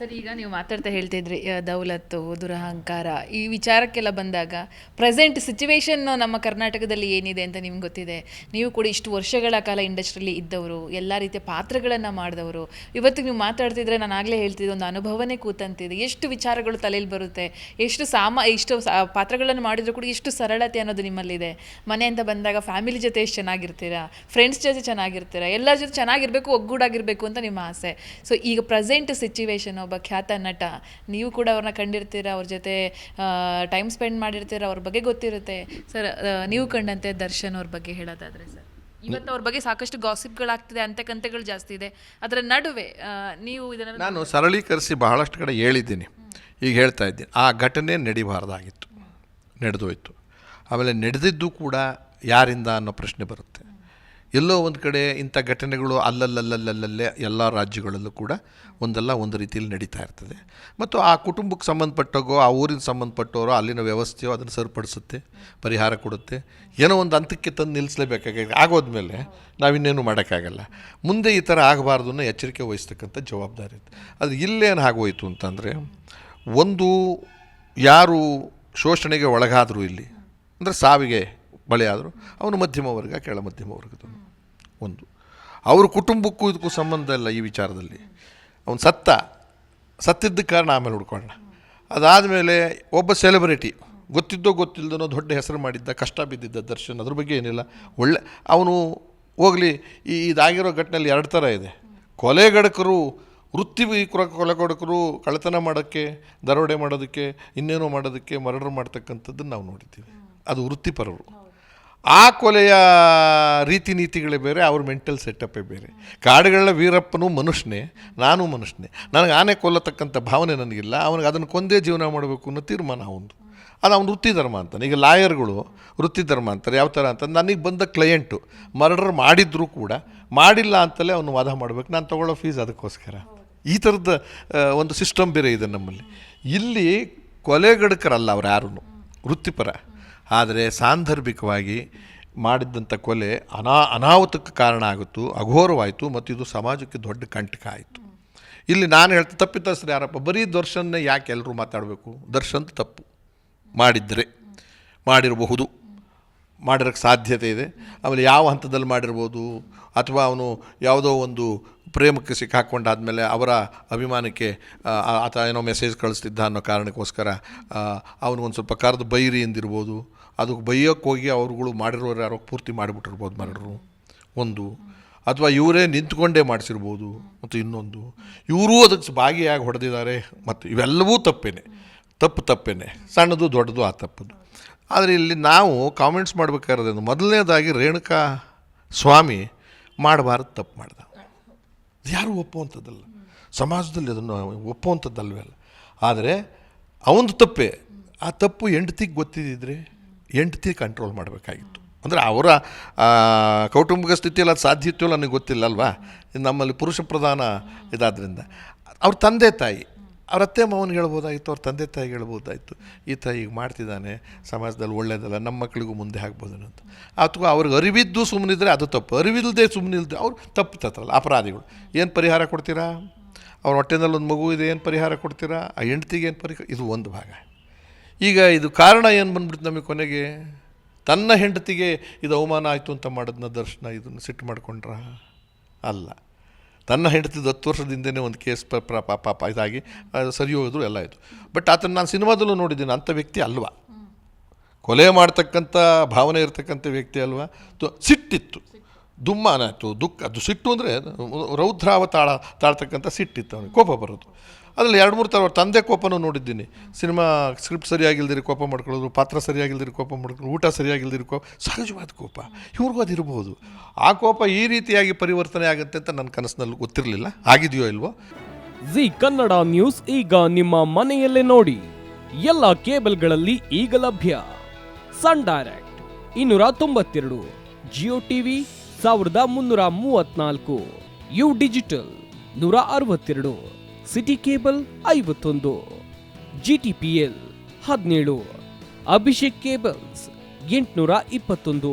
Sir, ಈಗ ನೀವು ಮಾತಾಡ್ತಾ ಹೇಳ್ತಿದ್ರಿ ದೌಲತ್ತು, ದುರಹಂಕಾರ, ಈ ವಿಚಾರಕ್ಕೆಲ್ಲ ಬಂದಾಗ ಪ್ರೆಸೆಂಟ್ ಸಿಚುವೇಶನ್ ನಮ್ಮ ಕರ್ನಾಟಕದಲ್ಲಿ ಏನಿದೆ ಅಂತ ನಿಮ್ಗೆ ಗೊತ್ತಿದೆ? ನೀವು ಕೂಡ ಇಷ್ಟು ವರ್ಷಗಳ ಕಾಲ ಇಂಡಸ್ಟ್ರಿಯಲ್ಲಿ ಇದ್ದವರು, ಎಲ್ಲ ರೀತಿಯ ಪಾತ್ರಗಳನ್ನು ಮಾಡಿದವರು. ಇವತ್ತಿಗೆ ನೀವು ಮಾತಾಡ್ತಿದ್ರೆ ನಾನು ಆಗಲೇ ಹೇಳ್ತಿದ್ದೆ, ಒಂದು ಅನುಭವನೇ ಕೂತಂತಿದೆ. ಎಷ್ಟು ವಿಚಾರಗಳು ತಲೆಯಲ್ಲಿ ಬರುತ್ತೆ, ಎಷ್ಟು ಸಾಮ, ಇಷ್ಟು ಪಾತ್ರಗಳನ್ನು ಮಾಡಿದ್ರು ಕೂಡ ಎಷ್ಟು ಸರಳತೆ ಅನ್ನೋದು ನಿಮ್ಮಲ್ಲಿದೆ. ಮನೆ ಅಂತ ಬಂದಾಗ ಫ್ಯಾಮಿಲಿ ಜೊತೆ ಎಷ್ಟು ಚೆನ್ನಾಗಿರ್ತೀರಾ? ಫ್ರೆಂಡ್ಸ್ ಜೊತೆ ಚೆನ್ನಾಗಿರ್ತೀರಾ? ಎಲ್ಲರ ಜೊತೆ ಚೆನ್ನಾಗಿರಬೇಕು, ಒಗ್ಗೂಡಾಗಿರಬೇಕು ಅಂತ ನಿಮ್ಮ ಆಸೆ. ಸೊ ಈಗ ಪ್ರೆಸೆಂಟ್ ಸಿಚುವೇಶನ್ ಒಬ್ಬ ಖ್ಯಾತ ನಟ. ನೀವು ಕೂಡ ಅವ್ರನ್ನ ಕಂಡಿರ್ತೀರ, ಅವ್ರ ಜೊತೆ ಟೈಮ್ ಸ್ಪೆಂಡ್ ಮಾಡಿರ್ತೀರ, ಅವ್ರ ಬಗ್ಗೆ ಗೊತ್ತಿರುತ್ತೆ. ಸರ್ ನೀವು ಕಂಡಂತೆ ದರ್ಶನ್ ಅವ್ರ ಬಗ್ಗೆ ಹೇಳೋದಾದ್ರೆ ಸರ್ ಇವತ್ತು ಅವ್ರ ಬಗ್ಗೆ ಸಾಕಷ್ಟು ಗಾಸಿಪ್ಗಳಾಗ್ತಿದೆ ಅಂತೆಕಂತೆಗಳು ಜಾಸ್ತಿ ಇದೆ. ಅದರ ನಡುವೆ ನೀವು ಇದನ್ನು ನಾನು ಸರಳೀಕರಿಸಿ ಬಹಳಷ್ಟು ಕಡೆ ಹೇಳಿದ್ದೀನಿ. ಈಗ ಹೇಳ್ತಾ ಇದ್ದೀನಿ. ಆ ಘಟನೆ ನಡಿಬಾರ್ದಾಗಿತ್ತು. ನಡೆದೋಯ್ತು. ಆಮೇಲೆ ನಡೆದಿದ್ದು ಕೂಡ ಯಾರಿಂದ ಅನ್ನೋ ಪ್ರಶ್ನೆ ಬರುತ್ತೆ. ಎಲ್ಲೋ ಒಂದು ಕಡೆ ಇಂಥ ಘಟನೆಗಳು ಅಲ್ಲಲ್ಲಲ್ಲಲ್ಲಲ್ಲೇ ಎಲ್ಲ ರಾಜ್ಯಗಳಲ್ಲೂ ಕೂಡ ಒಂದಲ್ಲ ಒಂದು ರೀತಿಯಲ್ಲಿ ನಡೀತಾ ಇರ್ತದೆ. ಮತ್ತು ಆ ಕುಟುಂಬಕ್ಕೆ ಸಂಬಂಧಪಟ್ಟಗೋ, ಆ ಊರಿಗೆ ಸಂಬಂಧಪಟ್ಟವರೋ ಅಲ್ಲಿನ ವ್ಯವಸ್ಥೆಯೋ ಅದನ್ನು ಸರಿಪಡಿಸುತ್ತೆ, ಪರಿಹಾರ ಕೊಡುತ್ತೆ. ಏನೋ ಒಂದು ಹಂತಕ್ಕೆ ತಂದು ನಿಲ್ಲಿಸಲೇಬೇಕಾಗಿದೆ ಆಗೋದ್ಮೇಲೆ ನಾವಿನ್ನೇನು ಮಾಡೋಕ್ಕಾಗಲ್ಲ. ಮುಂದೆ ಈ ಥರ ಆಗಬಾರ್ದು ಅನ್ನೋ ಎಚ್ಚರಿಕೆ ವಹಿಸ್ತಕ್ಕಂಥ ಜವಾಬ್ದಾರಿ ಇತ್ತು. ಅದು ಇಲ್ಲೇನು ಆಗೋಯಿತು ಅಂತಂದರೆ, ಒಂದು ಯಾರು ಶೋಷಣೆಗೆ ಒಳಗಾದರೂ ಇಲ್ಲಿ, ಅಂದರೆ ಸಾವಿಗೆ ಬಲಿಯಾದರು ಅವನು ಮಧ್ಯಮ ವರ್ಗ ಕೆಳ ಮಧ್ಯಮ ವರ್ಗದವನು. ಒಂದು. ಅವ್ರ ಕುಟುಂಬಕ್ಕೂ ಇದಕ್ಕೂ ಸಂಬಂಧ ಇಲ್ಲ ಈ ವಿಚಾರದಲ್ಲಿ. ಅವನು ಸತ್ತ. ಸತ್ತಿದ್ದ ಕಾರಣ ಆಮೇಲೆ ಹುಡ್ಕೊಂಡ ಅದಾದಮೇಲೆ ಒಬ್ಬ ಸೆಲೆಬ್ರಿಟಿ ಗೊತ್ತಿದ್ದೋ ಗೊತ್ತಿಲ್ಲದನೋ ದೊಡ್ಡ ಹೆಸರು ಮಾಡಿದ್ದ, ಕಷ್ಟ ಬಿದ್ದಿದ್ದ ದರ್ಶನ್, ಅದ್ರ ಬಗ್ಗೆ ಏನಿಲ್ಲ. ಒಳ್ಳೆ, ಅವನು ಹೋಗಲಿ, ಈ ಇದಾಗಿರೋ ಘಟನೆಯಲ್ಲಿ ಎರಡು ಥರ ಇದೆ. ಕೊಲೆಗಡಕರು ವೃತ್ತಿ ಕೊರ- ಕೊಲೆಗಡಕರು ಕಳ್ಳತನ ಮಾಡೋಕ್ಕೆ, ದರೋಡೆ ಮಾಡೋದಕ್ಕೆ, ಇನ್ನೇನೋ ಮಾಡೋದಕ್ಕೆ, ಮರ್ಡರ್ ಮಾಡ್ತಕ್ಕಂಥದ್ದನ್ನು ನಾವು ನೋಡಿದ್ದೀವಿ. ಅದು ವೃತ್ತಿಪರರು. ಆ ಕೊಲೆಯ ರೀತಿ ನೀತಿಗಳೇ ಬೇರೆ, ಅವ್ರ ಮೆಂಟಲ್ ಸೆಟಪ್ಪೇ ಬೇರೆ. ಕಾಡುಗಳ ವೀರಪ್ಪನು ಮನುಷ್ಯನೇ, ನಾನು ಮನುಷ್ಯನೇ. ನನಗೆ ಆನೆ ಕೊಲ್ಲತಕ್ಕಂಥ ಭಾವನೆ ನನಗಿಲ್ಲ, ಅವನಿಗೆ ಅದನ್ನು ಕೊಂದೇ ಜೀವನ ಮಾಡಬೇಕು ಅನ್ನೋ ತೀರ್ಮಾನ ಅವನು ಅದು ಅವ್ನು ವೃತ್ತಿ ಧರ್ಮ ಅಂತಾನೆ. ಈಗ ಲಾಯರ್ಗಳು ವೃತ್ತಿ ಧರ್ಮ ಅಂತಾರೆ, ಯಾವ ಥರ ಅಂತ ನನಗೆ ಬಂದ ಕ್ಲೈಂಟು ಮರ್ಡರ್ ಮಾಡಿದರೂ ಕೂಡ, ಮಾಡಿಲ್ಲ ಅಂತಲೇ ಅವನು ವಾದ ಮಾಡಬೇಕು, ನಾನು ತೊಗೊಳ್ಳೋ ಫೀಸ್ ಅದಕ್ಕೋಸ್ಕರ ಈ ಥರದ ಒಂದು ಸಿಸ್ಟಮ್ ಬೇರೆ ಇದೆ ನಮ್ಮಲ್ಲಿ. ಇಲ್ಲಿ ಕೊಲೆಗಡಕರಲ್ಲ ಅವ್ರು ಯಾರೂ ವೃತ್ತಿಪರ. ಆದರೆ ಸಾಂದರ್ಭಿಕವಾಗಿ ಮಾಡಿದ್ದಂಥ ಕೊಲೆ ಅನಾ, ಅನಾಹುತಕ್ಕೆ ಕಾರಣ ಆಗಿತ್ತು, ಅಘೋರವಾಯಿತು ಮತ್ತು ಇದು ಸಮಾಜಕ್ಕೆ ದೊಡ್ಡ ಕಂಟಕ ಆಯಿತು. ಇಲ್ಲಿ ನಾನು ಹೇಳ್ತಾ ತಪ್ಪಿತಸ್ಥರು ಯಾರಪ್ಪ, ಬರೀ ದರ್ಶನ್ನೇ ಯಾಕೆ ಎಲ್ಲರೂ ಮಾತಾಡಬೇಕು? ದರ್ಶನ್ ತಪ್ಪು. ಮಾಡಿದ್ದರೆ ಮಾಡಿರಬಹುದು. ಮಾಡಿರೋಕ್ಕೆ ಸಾಧ್ಯತೆ ಇದೆ. ಆಮೇಲೆ ಯಾವ ಹಂತದಲ್ಲಿ ಮಾಡಿರ್ಬೋದು? ಅಥವಾ ಅವನು ಯಾವುದೋ ಒಂದು ಪ್ರೇಮಕ್ಕೆ ಸಿಕ್ಕಾಕೊಂಡಾದ್ಮೇಲೆ ಅವರ ಅಭಿಮಾನಕ್ಕೆ ಆತ ಏನೋ ಮೆಸೇಜ್ ಕಳಿಸ್ತಿದ್ದ ಅನ್ನೋ ಕಾರಣಕ್ಕೋಸ್ಕರ ಅವನು ಒಂದು ಸ್ವಲ್ಪ ಕರೆದು ಬೈರಿ ಎಂದಿರ್ಬೋದು. ಅದಕ್ಕೆ ಬೈಯೋಕ್ಕೆ ಹೋಗಿ ಅವ್ರುಗಳು ಮಾಡಿರೋರು ಯಾರೋ ಪೂರ್ತಿ ಮಾಡಿಬಿಟ್ಟಿರ್ಬೋದು ಮರಡರು. ಒಂದು. ಅಥವಾ ಇವರೇ ನಿಂತ್ಕೊಂಡೇ ಮಾಡಿಸಿರ್ಬೋದು. ಮತ್ತು ಇನ್ನೊಂದು. ಇವರೂ ಅದಕ್ಕೆ ಭಾಗಿಯಾಗಿ ಹೊಡೆದಿದ್ದಾರೆ. ಮತ್ತು ಇವೆಲ್ಲವೂ ತಪ್ಪೇನೆ. ತಪ್ಪು ತಪ್ಪೇನೆ. ಸಣ್ಣದು ದೊಡ್ಡದು ಆ ತಪ್ಪದು. ಆದರೆ ಇಲ್ಲಿ ನಾವು ಕಾಮೆಂಟ್ಸ್ ಮಾಡಬೇಕಾದ್ರೆ ಮೊದಲನೇದಾಗಿ ರೇಣುಕಾ ಸ್ವಾಮಿ ಮಾಡಬಾರ್ದು, ತಪ್ಪು ಮಾಡ್ದ. ಯಾರು ಒಪ್ಪುವಂಥದ್ದಲ್ಲ? ಸಮಾಜದಲ್ಲಿ ಅದನ್ನು ಒಪ್ಪುವಂಥದ್ದಲ್ವೇ ಅಲ್ಲ. ಆದರೆ ಅವನದು ತಪ್ಪೇ. ಆ ತಪ್ಪು ಹೆಂಡತಿಗೆ ಗೊತ್ತಿದ್ದಿದ್ರೆ ಹೆಂಡತಿ ಕಂಟ್ರೋಲ್ ಮಾಡಬೇಕಾಗಿತ್ತು. ಅಂದರೆ ಅವರ ಕೌಟುಂಬಿಕ ಸ್ಥಿತಿಯಲ್ಲಿ ಅದು ಸಾಧ್ಯ ನನಗೆ ಗೊತ್ತಿಲ್ಲ ಅಲ್ವಾ? ನಮ್ಮಲ್ಲಿ ಪುರುಷ ಪ್ರಧಾನ ಇದಾದ್ರಿಂದ. ಅವ್ರ ತಂದೆ ತಾಯಿ ಅವ್ರ ಅತ್ತೆ ಮಾವನಿಗೆ ಹೇಳ್ಬೋದಾಗಿತ್ತು, ಅವ್ರ ತಂದೆ ತಾಯಿ ಹೇಳ್ಬೋದಾಯಿತು ಈ ತಾಯಿ ಈಗ ಮಾಡ್ತಿದ್ದಾನೆ, ಸಮಾಜದಲ್ಲಿ ಒಳ್ಳೇದಲ್ಲ, ನಮ್ಮ ಮಕ್ಕಳಿಗೂ ಮುಂದೆ ಹಾಕ್ಬೋದು ಅಂತ. ಅಥವಾ ಅವ್ರಿಗೆ ಅರಿವಿದ್ದು ಸುಮ್ಮನಿದ್ರೆ ಅದು ತಪ್ಪು ಅರಿವಿಲ್ಲದೆ ಸುಮ್ಮನಿಲ್ದೆ ಅವ್ರು ತಪ್ಪು ತತ್ತಲ್ಲ ಅಪರಾಧಿಗಳು. ಏನು ಪರಿಹಾರ ಕೊಡ್ತೀರಾ? ಅವ್ರ ಹೊಟ್ಟೆನಲ್ಲಿ ಒಂದು ಮಗು ಇದೆ, ಏನು ಪರಿಹಾರ ಕೊಡ್ತೀರಾ? ಆ ಹೆಂಡ್ತಿಗೆ ಏನು ಪರಿಹಾರ, ಇದು ಒಂದು ಭಾಗ. ಈಗ ಇದು ಕಾರಣ ಏನು ಬಂದ್ಬಿಡ್ತು ನಮಗೆ ಕೊನೆಗೆ? ತನ್ನ ಹೆಂಡತಿಗೆ ಇದು ಅವಮಾನ ಆಯಿತು ಅಂತ ಮಾಡೋದನ್ನ ದರ್ಶನ ಇದನ್ನು ಸಿಟ್ಟು ಮಾಡಿಕೊಂಡ್ರ? ಅಲ್ಲ. ತನ್ನ ಹೆಂಡತಿ ಹತ್ತು ವರ್ಷದಿಂದನೇ ಒಂದು ಕೇಸ್ ಪಾಪ ಇದಾಗಿ ಸರಿ ಹೋಗಿದ್ರು, ಎಲ್ಲ ಆಯಿತು. ಬಟ್ ಆತನ ನಾನು ಸಿನಿಮಾದಲ್ಲೂ ನೋಡಿದ್ದೀನಿ, ಅಂಥ ವ್ಯಕ್ತಿ ಅಲ್ವಾ? ಕೊಲೆ ಮಾಡ್ತಕ್ಕಂಥ ಭಾವನೆ ಇರತಕ್ಕಂಥ ವ್ಯಕ್ತಿ ಅಲ್ವಾ? ಸಿಟ್ಟಿತ್ತು. ದುಮ್ಮಾನ ಆಯಿತು ದುಃಖ, ಅದು ಸಿಟ್ಟು ಅಂದರೆ ರೌದ್ರಾವ ತಾಳ ತಾಳ್ತಕ್ಕಂಥ ಸಿಟ್ಟಿತ್ತು ಅವನಿಗೆ, ಕೋಪ ಬರೋದು. ಅದರಲ್ಲಿ ಎರಡು ಮೂರು ಥರ ತಂದೆ ಕೋಪನೂ ನೋಡಿದ್ದೀನಿ. ಸಿನಿಮಾ ಸ್ಕ್ರಿಪ್ಟ್ ಸರಿಯಾಗಿಲ್ದಿರಿ, ಕೋಪ ಮಾಡ್ಕೊಳ್ಳೋದು, ಪಾತ್ರ ಸರಿಯಾಗಿಲ್ದಿರಿ, ಕೋಪ ಮಾಡ್ಕೊಳ್ಳೋದು, ಊಟ ಸರಿಯಾಗಿಲ್ದಿರಿ ಕೋಪ ಸಹಜವಾದ ಕೋಪ. ಇವ್ರಿಗೂ ಅದಿರ್ಬೋದು. ಆ ಕೋಪ ಈ ರೀತಿಯಾಗಿ ಪರಿವರ್ತನೆ ಆಗುತ್ತೆ ಅಂತ ನನ್ನ ಕನಸಿನಲ್ಲಿ ಗೊತ್ತಿರಲಿಲ್ಲ. ಆಗಿದೆಯೋ ಇಲ್ವೋ? ಜಿ ಕನ್ನಡ ನ್ಯೂಸ್ ಈಗ ನಿಮ್ಮ ಮನೆಯಲ್ಲೇ ನೋಡಿ. ಎಲ್ಲ ಕೇಬಲ್ಗಳಲ್ಲಿ ಈಗ ಲಭ್ಯ. ಸನ್ ಡೈರೆಕ್ಟ್ ಇನ್ನೂರ ತೊಂಬತ್ತೆರಡು, ಜಿಯೋ ಟಿವಿ ಸಾವಿರದ ಮುನ್ನೂರ ಮೂವತ್ನಾಲ್ಕು, ಯು ಡಿಜಿಟಲ್ ನೂರ ಅರವತ್ತೆರಡು, ಸಿಟಿ ಕೇಬಲ್ ಐವತ್ತೊಂದು ಜಿ ಟಿ ಪಿ ಎಲ್ ಹದಿನೇಳು, ಅಭಿಷೇಕ್ ಕೇಬಲ್ಸ್ ಎಂಟುನೂರ ಇಪ್ಪತ್ತೊಂದು.